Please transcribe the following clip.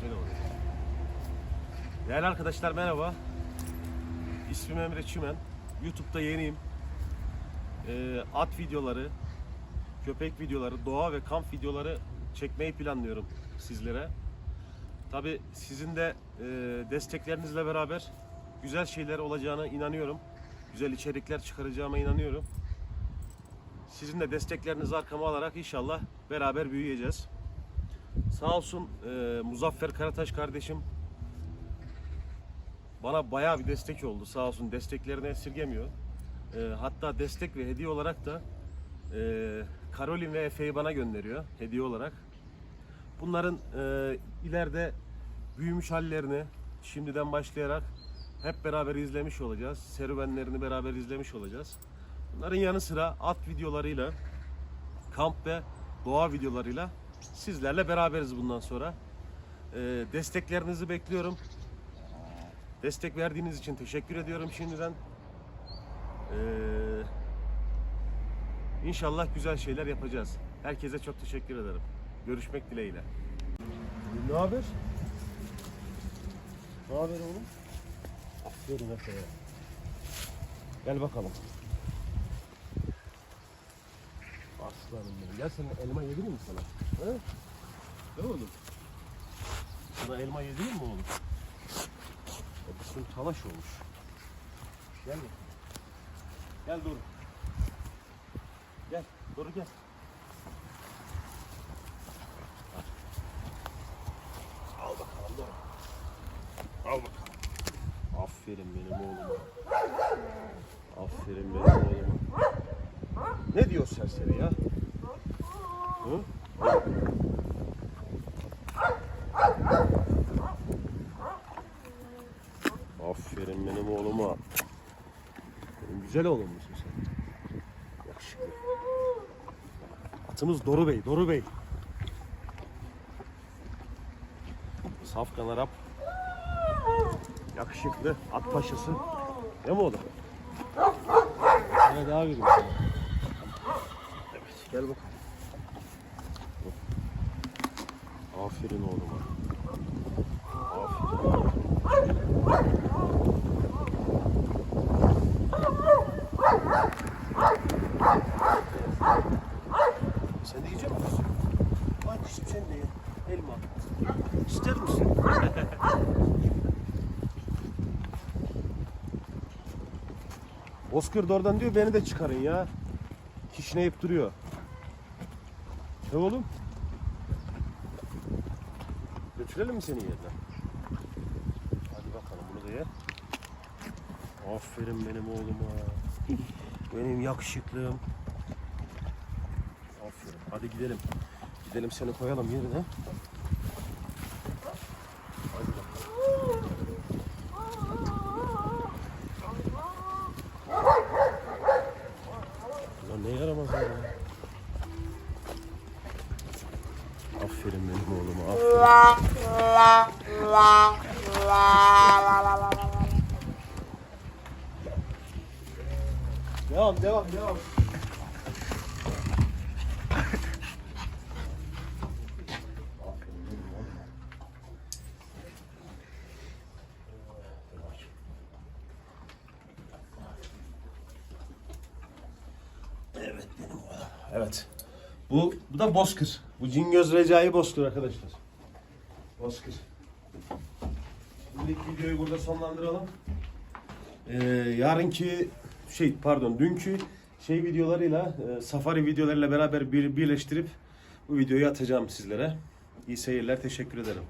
Güzel oldu. Değerli arkadaşlar merhaba. İsmim Emre Çimen. YouTube'da yeniyim. Ee, at videoları, köpek videoları, doğa ve kamp videoları çekmeyi planlıyorum sizlere. Tabi sizin de e, desteklerinizle beraber güzel şeyler olacağına inanıyorum. Güzel içerikler çıkaracağıma inanıyorum. Sizin de desteklerinizi arkama alarak inşallah beraber büyüyeceğiz. Sağ olsun e, Muzaffer Karataş kardeşim bana bayağı bir destek oldu. Sağ olsun desteklerini esirgemiyor. E, hatta destek ve hediye olarak da e, Karolin ve Efe'yi bana gönderiyor hediye olarak. Bunların e, ileride büyümüş hallerini şimdiden başlayarak hep beraber izlemiş olacağız. Serüvenlerini beraber izlemiş olacağız. Bunların yanı sıra at videolarıyla, kamp ve doğa videolarıyla sizlerle beraberiz bundan sonra. Ee, desteklerinizi bekliyorum. Destek verdiğiniz için teşekkür ediyorum şimdiden. Ee, inşallah güzel şeyler yapacağız. Herkese çok teşekkür ederim. Görüşmek dileğiyle. Ne haber? Ne haber oğlum? Gel bakalım. Aslanım benim. Gel sana elma yedireyim mi sana? He? Ne oğlum? Sana elma yedireyim mi oğlum? Ya Bütün talaş olmuş. Gel bakalım. Gel Doru. Gel. Doru gel. Al bakalım Doru. Al bakalım. Aferin benim oğluma. Aferin benim. Ne diyor serseri ya? Hı? Aferin benim oğluma. Benim güzel oğlum musun sen? Yakışıklı. Atımız Doru Bey, Doru Bey. Safkan Arap. Yakışıklı, at paşası. Değil mi oğlum? Sana daha vereyim sana. Gel bakalım. Aferin oğluma. Aferin. Sen de yiyecek misin? Bak sen de ye. Elma. İster misin? Oscar da oradan diyor beni de çıkarın ya. Kişneyip duruyor. Ne oğlum? Götürelim mi seni yerine? Hadi bakalım bunu da ye. Aferin benim oğluma. Benim yakışıklım. Aferin. Hadi gidelim. Gidelim seni koyalım yerine. Hadi bakalım. Ulan ne yaramazlar ya. Aferin benim oğluma. Aferin. Devam devam devam. Evet benim oğlum. Evet. Bu, bu da Bozkır. Bu Cingöz Recai Bozkır arkadaşlar. Bozkır. Şimdilik videoyu burada sonlandıralım. Ee, yarınki şey pardon dünkü şey videolarıyla e, safari videolarıyla beraber bir, birleştirip bu videoyu atacağım sizlere. İyi seyirler. Teşekkür ederim.